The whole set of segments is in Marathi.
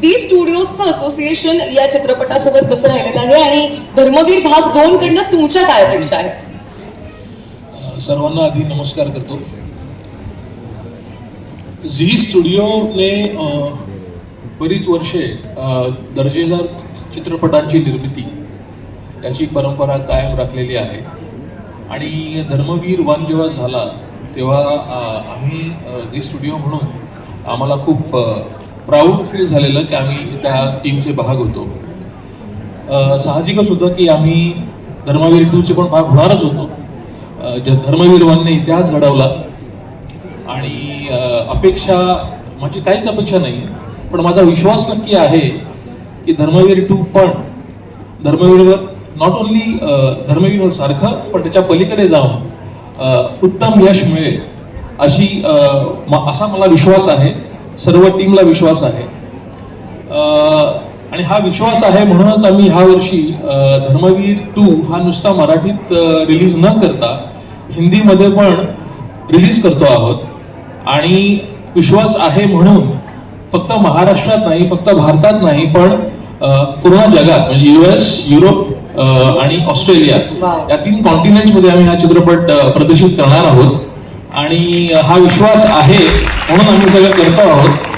दी स्टुडिओजचं असोसिएशन या चित्रपटासोबत कसं राहिलेलं आहे आणि धर्मवीर भाग दोन कडनं तुमच्या काय अपेक्षा आहेत? सर्वांना आधी नमस्कार करतो. झी स्टुडिओने बरीच वर्षे दर्जेदार चित्रपटांची निर्मिती याची परंपरा कायम राखलेली आहे. आणि धर्मवीर वन जेव्हा झाला तेव्हा आम्ही झी स्टुडिओ म्हणून आम्हाला खूप प्राऊड फील झालेलं की आम्ही त्या टीमचे भाग होतो. साहजिकच होतं की आम्ही धर्मवीर टूचे पण भाग होणारच होतो. ज्या धर्मवीरवांनी धर्मवीर वनने इतिहास घडवला आणि अपेक्षा माझी काहीच अपेक्षा नाही पण माझा विश्वास नक्की आहे की धर्मवीर टू पण धर्मवीरवर नॉट ओन्ली धर्मवीरवर सारखं पण त्याच्या पलीकडे जाऊन उत्तम यश मिळेल अशी म- असा मला विश्वास आहे. सर्व टीमला विश्वास आहे. आणि हा विश्वास आहे म्हणूनच आम्ही ह्या वर्षी धर्मवीर टू हा नुसता मराठीत रिलीज न करता हिंदीमध्ये पण रिलीज करतो आहोत. आणि विश्वास आहे म्हणून फक्त महाराष्ट्रात नाही फक्त भारतात नाही पण पूर्ण जगात म्हणजे युएस युरोप अ, आणि ऑस्ट्रेलिया. या तीन कॉन्टिनेंटमध्ये आम्ही हा चित्रपट प्रदर्शित करणार आहोत. आणि हा विश्वास आहे म्हणून आम्ही सगळं करतो आहोत.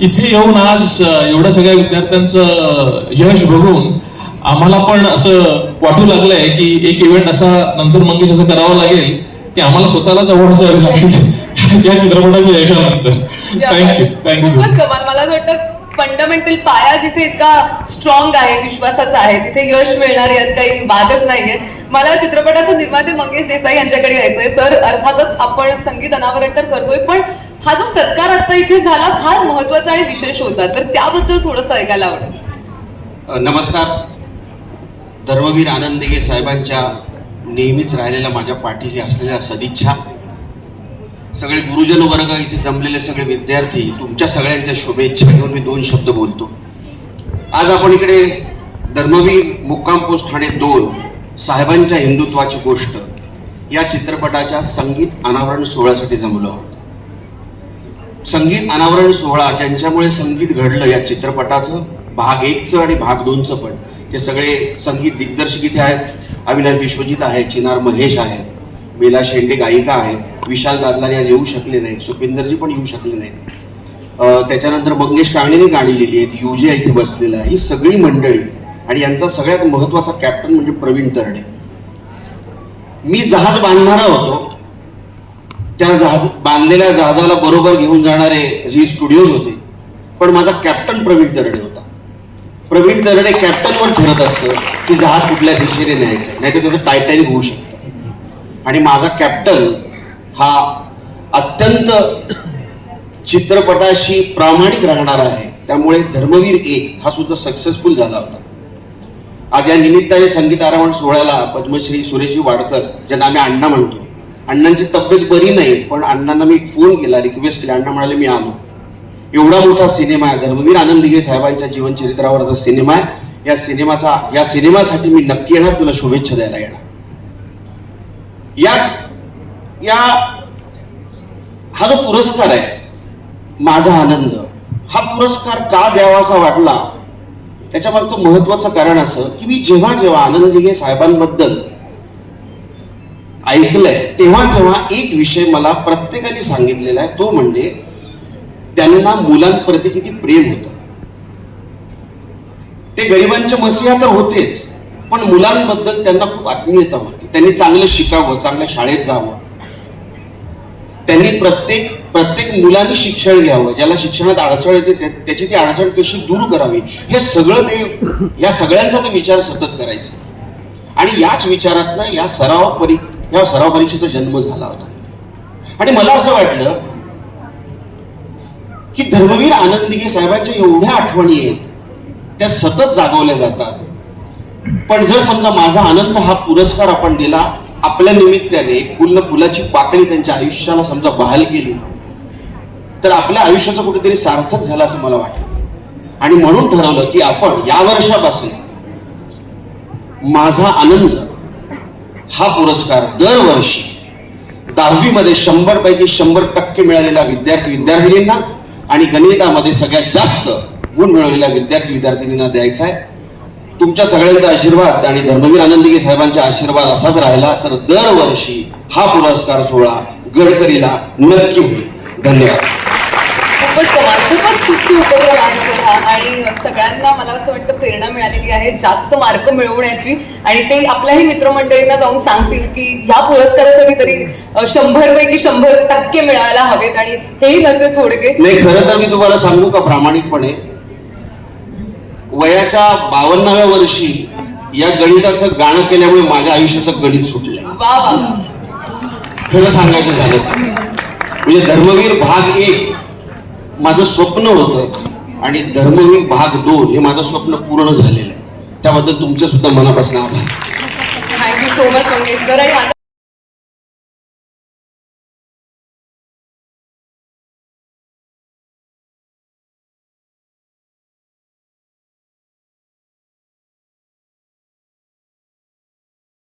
इथे येऊन आज एवढ्या सगळ्या विद्यार्थ्यांचं यश बघून आम्हाला पण असं वाटू लागलंय की एक इव्हेंट असा नंतर मंगेश असं करावं लागेल की आम्हाला स्वतःलाच अवॉर्ड द्यावे लागतील या चित्रपटाच्या यशानंतर. थँक्यू थँक्यू मला असं वाटतं फंडामेंटल पाया जिथे इतका स्ट्रॉंग आहे विश्वासाचा आहे तिथे यश मिळणार यात काही वादच नाहीये. मला चित्रपटाचे निर्माते मंगेश देसाई यांच्याकडे यायचंय. सर अर्थातच आपण संगीत अनावरण तर करतोय पण हा जो सत्कार आता इथे झाला फार महत्त्वाचा आणि विशेष होता. तर त्याबद्दल थोडंसं ऐकायला आवडेल. नमस्कार. धर्मवीर आनंदगे साहेबांच्या नेहमीच राहिलेल्या माझ्या पाठीशी असलेल्या सदिच्छा. सगळे गुरुजन वर्ग इथे जमलेले सगळे विद्यार्थी तुमच्या सगळ्यांच्या शुभेच्छा घेऊन मी दोन शब्द बोलतो. आज आपण इकडे धर्मवीर मुक्काम पोस्ट ठाणे दोन साहेबांच्या हिंदुत्वाची गोष्ट या चित्रपटाच्या संगीत अनावरण सोहळ्यासाठी जमलो आहोत. संगीत अनावरण सोहळा ज्यांच्यामुळे संगीत घडलं या चित्रपटाचं भाग एकचं आणि भाग दोनचं पण ते सगळे संगीत दिग्दर्शक इथे आहेत. अविनाश विश्वजित आहे चिनार महेश आहे. बेला शेंडे गायिका आहेत. विशाल दादलाने आज येऊ शकले नाहीत. सुपिंदरजी पण येऊ शकले नाहीत. त्याच्यानंतर मंगेश कांगणेने गाणी लिहिली आहेत. युजे इथे बसलेला आहे. ही सगळी मंडळी आणि यांचा सगळ्यात महत्त्वाचा कॅप्टन म्हणजे प्रवीण तरणे. मी जहाज बांधणारा होतो. त्या जहाज बांधलेल्या जहाजाला बरोबर घेऊन जाणारे झी स्टुडिओज होते. पण माझा कॅप्टन प्रवीण तरणे होता. प्रवीण तरणे कॅप्टनवर ठरत असतं की जहाज कुठल्या दिशेने न्यायचं नाही तर त्याचं टायटॅनिक होऊ शकतं. आणि माझा कॅप्टन हा अत्यंत चित्रपटाशी प्रामाणिक राहणार आहे. त्यामुळे धर्मवीर एक हा सुद्धा सक्सेसफुल झाला होता. आज या निमित्ताने संगीत आरावण सोहळ्याला पद्मश्री सुरेशजी वाडकर ज्यांना आम्ही अण्णा म्हणतो अण्णांची तब्येत बरी नाही पण अण्णांना मी फोन केला रिक्वेस्ट केली अण्णा म्हणाले मी आलो. एवढा मोठा सिनेमा आहे. धर्मवीर आनंद साहेबांच्या जीवनचरित्रावरचा सिनेमा आहे. या सिनेमाचा या सिनेमासाठी मी नक्की येणार. तुला शुभेच्छा द्यायला येणार. या या हा जो पुरस्कार आहे माझा आनंद हा पुरस्कार का द्यावासा वाटला त्याच्या मागचं महत्वाचं कारण असं की मी जेव्हा जेव्हा आनंद घे साहेबांबद्दल ऐकलंय तेव्हा तेव्हा एक विषय मला प्रत्येकाने सांगितलेला आहे तो म्हणजे त्यांना मुलांप्रती किती प्रेम होतं. ते गरिबांचे मसीहा तर होतेच पण मुलांबद्दल त्यांना खूप आत्मीयता होती त्यांनी चांगलं शिकावं चांगल्या शाळेत जावं. त्यांनी प्रत्येक प्रत्येक मुलांनी शिक्षण घ्यावं. ज्याला शिक्षणात अडचण येते त्याची ती अडचण कशी दूर करावी? हे सगळं ते या सगळ्यांचा तो विचार सतत करायचा. आणि याच विचारातनं या सराव परी या सराव परीक्षेचा जन्म झाला होता. आणि मला असं वाटलं की धर्मवीर आनंदिगे साहेबांच्या एवढ्या आठवणी आहेत त्या सतत जागवल्या जातात. पण जर समजा माझा आनंद हा पुरस्कार आपण दिला आपल्या निमित्ताने फुल फुलाची पाकळी त्यांच्या आयुष्याला समजा बहाल केली तर आपल्या आयुष्याचं कुठेतरी सार्थक झालं असं मला वाटलं. आणि म्हणून ठरवलं की आपण या वर्षापासून माझा आनंद हा पुरस्कार दरवर्षी दहावीमध्ये शंभर पैकी शंभर टक्के मिळालेल्या विद्यार्थी विद्यार्थिनींना आणि गणितामध्ये सगळ्यात जास्त गुण मिळवलेल्या विद्यार्थी विद्यार्थिनींना द्यायचा आहे. तुमच्या सगळ्यांचा आशीर्वाद आणि धर्मवीर आनंदगे साहेबांचा आशीर्वाद असाच राहिला तर दरवर्षी हा पुरस्कार सोहळा गडकरीला नक्की होईल. धन्यवाद. खूपच कमाल खूपच उपक्रम आहे सर हा आणि सगळ्यांना मला असं वाटतं प्रेरणा मिळालेली आहे जास्त मार्क मिळवण्याची. आणि ते आपल्याही मित्रमंडळींना जाऊन सांगतील की ह्या पुरस्कारासाठी तरी शंभर पैकी शंभर टक्के मिळायला हवेत आणि हेही नसे थोडके. नाही खरं तर मी तुम्हाला सांगू का प्रामाणिकपणे? वयाच्या बावन्नाव्या वर्षी या गणिताचं गाणं केल्यामुळे माझ्या आयुष्याचं गणित सुटलंय. खरं सांगायचं झालं तर. म्हणजे धर्मवीर भाग एक माझं स्वप्न होतं आणि धर्मवीर भाग दोन हे माझं स्वप्न पूर्ण झालेलं आहे. त्याबद्दल तुमचं सुद्धा मनापासून आभार. Thank you so much Mangesh sir आणि